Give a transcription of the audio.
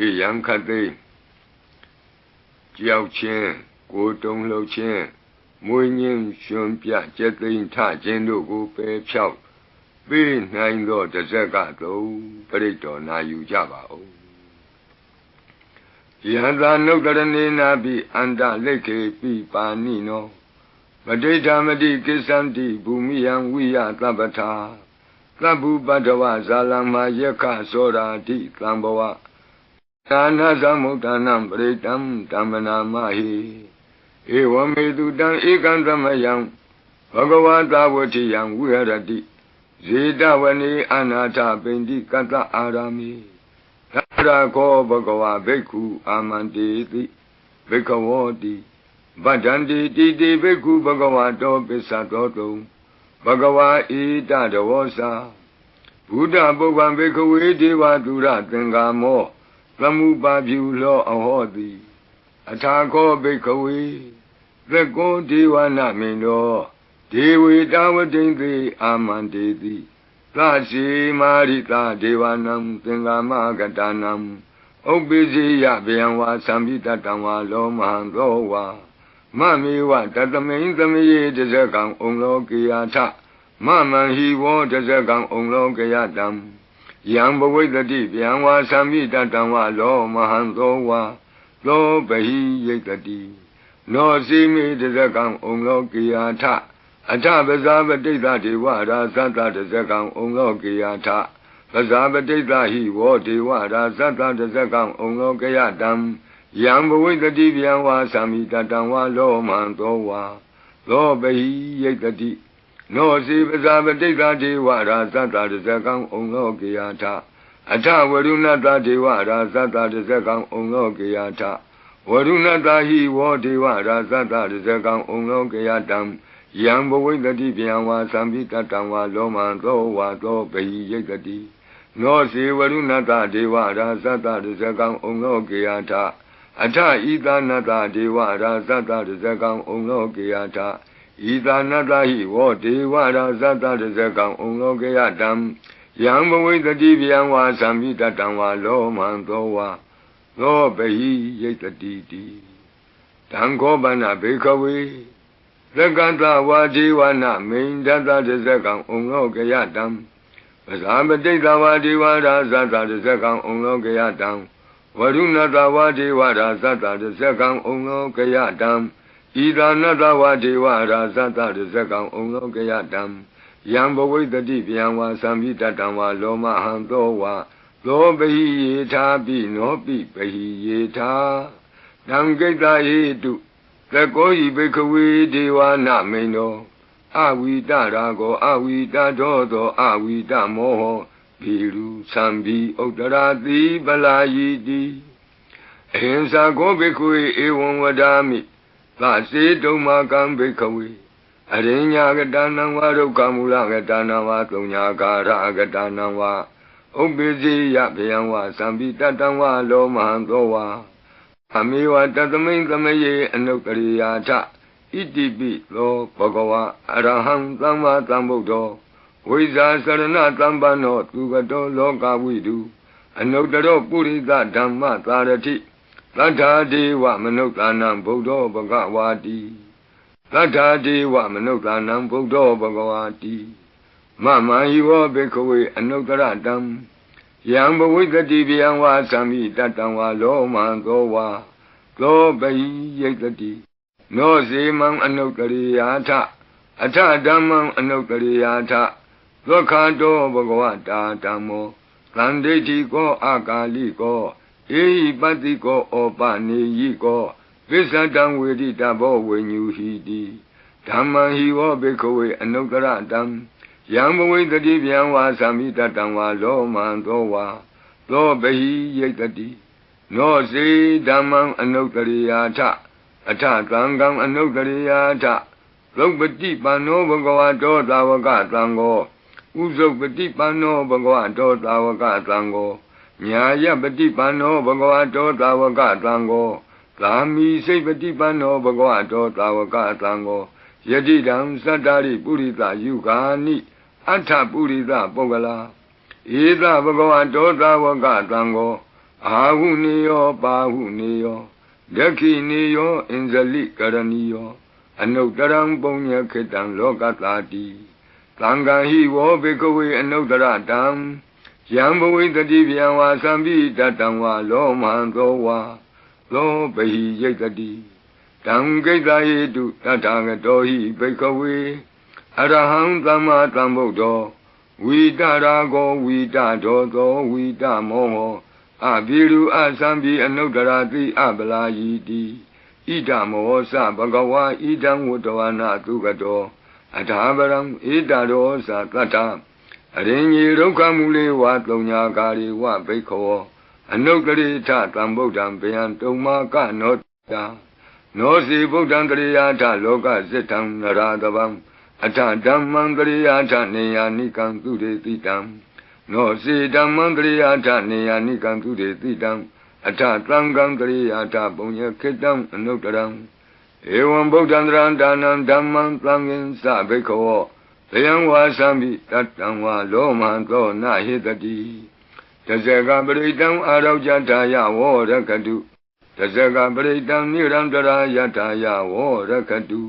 ဘေးရန်ခတ်သိမ်းကြောက်ချင်းကိုတုံလှုပ်ချင်းမွေညင်းရှင်ပြကျက်သိမ်းထခြင်းတို့ကိုပယ်ဖြောက်ပေးနိုင်သောတဇက်ကသုံးပြိတ္တော်နာယူကြပါဦးယဟသာနုတ်တရဏေနာပိအန္တလိခေပိပါဏိနောပဋိဌာမတိကိစ္ဆန္တိဘူမိယံဝိယသဗ္ဗထာသဗ္ဗုပတ္တဝဇာလမယက္ခသောရာတိသံဘဝ သာနာသမုဒ္ဒနာပရိတံဓမ္မနာမဟိဧဝမေတုတံဧကံသမယံဘဂဝတာဝတိယံဝိဟရတိဇေတဝနေအနာထပိန္တိကတ္တအာရမိသရခောဘဂဝဘိက္ခုအာမန္တေတိဘိက္ခဝောတိဗဒ္ဒန္တိတိတိဘိက္ခုဘဂဝတောပစ္စတောတုံဘဂဝါဣတတဝောစာဘုဒ္ဓပုဗ္ဗံဘိက္ခဝေဒေဝသူရသင်္ကာမော သမုပါပြုလောအဟောတိအထာခောဘိက္ခဝေသက္ကောဒေဝနာမိန်တော်ဒေဝေတဝတိန်သေအာမန္တေတိသရှိမာရိတာဒေဝနံသင်္ကာမကတနံဥပ္ပိစီယဗျံဝါသံပိတတံဝါလောမဟံသောဝါမမေဝတတမိန်သမယေတဇကံဩလောကေယထမမံဟိဝောတဇကံဩလောကေယတံ ယံဘဝိတတိဗျံဝါသံပိတတံဝါလောမဟံသောဝါသောပဟိယိတတိနောစီမေတဇကံဩလောကေယထအထပဇာပတိတ္တဒေဝရာသတ္တတဇကံဩလောကေယထပဇာပတိတ္တဟိဝောဒေဝရာသတ္တတဇကံဩလောကေယတံယံဘဝိတတိဗျံဝါသမိတတံဝါလောမံသောဝါသောပဟိယိတတိ နောစီပဇာပတိတ္တဒေဝရာသတ္တတဇကံဩလောကေယထအထဝရုဏတဒေဝရာသတ္တတဇကံဩလောကေယထဝရုဏတဟိဝောဒေဝရာသတ္တတဇကံဩလောကေယတံယံဘဝိတတိဗျံဝါသံပိတတံဝါလောမံသောဝါသောပဟိယိတတိနောစေဝရုဏတဒေဝရာသတ္တတဇကံဩလောကေယထအထဤသာနတဒေဝရာသတ္တတဇကံဩလောကေယထ ဤသာနတဟိဝောဒေဝရာသတ္တတဇကံဩလောကေယတံယံဘဝိတတိဗျံဝါသံမိတတံဝါလောမံသောဝါသောပဟိယိတတိတိတံခောပနဘေခဝေသက္ကတဝါဒေဝနာမိန်တတတဇကံဩလောကေယတံပဇာပတိတဝါဒေဝရာသတ္တတဇကံဩလောကေယတံဝရုဏတဝါဒေဝရာသတ္တတဇကံဩလောကယတံ ဤသာနတဝါဒေဝရာသတ္တတဇကံဩလောကယတံယံဘဝိတတိဗျံဝါသံမိတတံဝါလောမဟံသောဝါသောပဟိယေထာပိနောပိပဟိယေထာတံကိတ္တဟေတုသကောဤဘိခဝေဒေဝနာမိန်တော်အဝိတရာကောအဝိတတော်သောအဝိတမောဟဘီရုသံဘီဥတ္တရာတိပလာယီတိအဟင်္စာကောဘိခွေဧဝံဝဒာမိ သစေတုံမာကံဘိခဝေအရိညာကတနံဝဒုက္ခမူလကတနံဝသုံညာကာရကတနံဝဥပ္ပိစီယဗယံဝသံဘီတတံဝလောမဟံသောဝအမေဝတသမိန်သမယေအနုတရိယာထဣတိပိသောဘဂဝါအရဟံသမ္မာသမ္ဗုဒ္ဓောဝိဇာစရဏတမ္ပနောသူကတောလောကဝိတုအနုတ္တရောပုရိသဓမ္မသာရတိ သတ္ထာဒေဝမနုဿာနံဗုဒ္ဓောဘဂဝါတိသတ္ထာဒေဝမနုဿာနံဗုဒ္ဓောဘဂဝါတိမမဟိဝောဘေခဝေအနုတ္တရတံယံဘဝိတတိဗျံဝါသံမိတတံဝါလောမံသောဝါသောပဟိယိတတိနောစေမံအနုတ္တရိယာထအထဓမ္မံအနုတ္တရိယာထသက္ခတောဘဂဝတာဓမ္မောသန္တိတိကောအာကာလိကော ဧဟိပတ္တိကောဩပနေယိကောသစ္ဆတံဝေဒိတဘောဝိညူဟိတိဓမ္မံဟိဝောဘေခဝေအနုတ္တရတံယံဘဝိတတိဗျံဝါသမိတတံဝါလောမံသောဝါသောပဟိယိတတိနောစေဓမ္မံအနုတ္တရိယာထအထသံဃံအနုတ္တရိယာထသုပတိပန္နောဘဂဝတောသာဝကသံဃောဥဇုပတိပန္နောဘဂဝတောသာဝကသံဃော ညာယပတိပန္နောဘဂဝတောသာဝကသံဃောသာမိစိတ်ပတိပန္နောဘဂဝတောသာဝကသံဃောယတိတံသတ္တာရိပုရိသယုဂာနိအထပုရိသပုဂ္ဂလာဧသဘဂဝတောသာဝကသံဃောအာဟုနေယောပါဟုနေယောဒက္ခိနေယောအင်ဇလိကရဏီယောအနုတ္တရံပုံညခေတံလောကတာတိသံဃာဟိဝောဘေကဝေအနုတ္တရတံ ယံဘဝိတတိဗျံဝါသံပိတတံဝါလောမဟံသောဝါလောဘဟိယိတတိတံကိတ္တဟိတုတထာဂတောဟိဘေကဝေအရဟံသမ္မာသမ္ဗုဒ္ဓောဝိတရာကောဝိတတော်သောဝိတမောဟောအဘိရုအသံပိအနုတ္တရာတိအပလာယီတိဣဒမောသဘဂဝါဣဒံဝတ္တဝနာသုကတောအထာပရံဣဒရောသတတ္ထ အရင်ကြီးဒုက္ခမူလေဝသုံညာကာရီဝဘိက္ခောအနုတ္တရိထသံဗုဒ္ဓံဗျံတုံမာကနောတာနောစီဗုဒ္ဓံတရိယာထလောကစိတ္တံနရာတဗံအထဓမ္မံတရိယာထနေယာနိကံသူရေတိတံနောစီဓမ္မံတရိယာထနေယာနိကံသူရေတိတံအထသံဃံတရိယာထပုံညခေတ္တံအနုတ္တရံဧဝံဗုဒ္ဓံတရံဒါနံဓမ္မံသံဃင်္စဘိက္ခော ဘယံဝါသံမိတတံဝါလောမဟံသောနာဟိတတိတဇကပရိတံအာရောဇတာယဝောရကတုတဇကပရိတံနိရန္တရာယတာယဝောရကတု